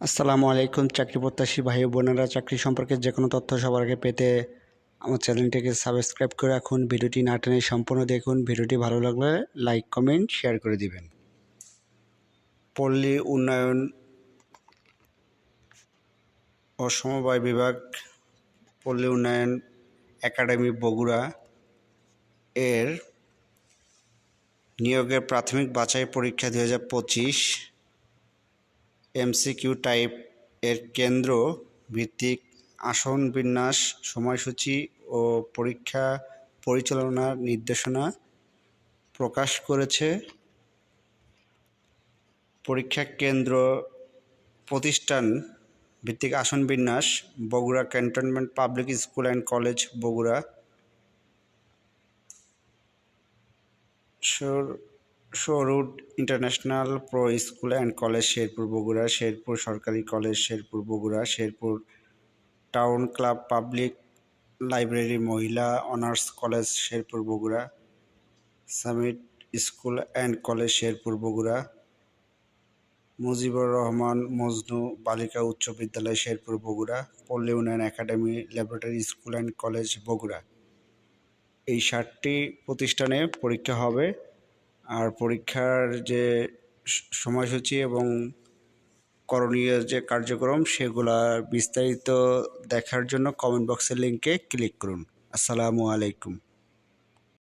আসসালামু আলাইকুম, চাকরি প্রত্যাশী ভাই বোনেরা। চাকরি সম্পর্কে যে কোনো তথ্য সবার আগে পেতে আমার চ্যানেলটিকে সাবস্ক্রাইব করে রাখুন। ভিডিওটি না টেনে সম্পূর্ণ দেখুন। ভিডিওটি ভালো লাগলে লাইক, কমেন্ট, শেয়ার করে দিবেন। পল্লী উন্নয়ন ও সমবায় বিভাগ, পল্লী উন্নয়ন একাডেমি বগুড়া এর নিয়োগের প্রাথমিক বাছাই পরীক্ষা দু হাজার পঁচিশ এমসিকিউ টাইপের কেন্দ্র ভিত্তিক আসন বিন্যাস, সময়সূচি ও পরীক্ষা পরিচালনার নির্দেশনা প্রকাশ করেছে। পরীক্ষা কেন্দ্র প্রতিষ্ঠান ভিত্তিক আসন বিন্যাস, Bogura cantonment public school and college, Bogura. সরুড international pro school and college Sherpur Bogura, Sherpur সরকারি college Sherpur Bogura, Sherpur town club public library মহিলা honours college Sherpur Bogura, summit school and college Sherpur Bogura, Mujibur Rahman Majnu বালিকা উচ্চ বিদ্যালয় শেরপুর বগুড়া, পল্লী উন্নয়ন academy laboratory school and college Bogura. এই সাতটি প্রতিষ্ঠানে পরীক্ষা হবে আর পরীক্ষার যে সময়সূচি এবং করণীয় যে কার্যক্রম সেগুলা বিস্তারিত দেখার জন্য কমেন্ট বক্সের লিঙ্কে ক্লিক করুন। আসসালামু আলাইকুম।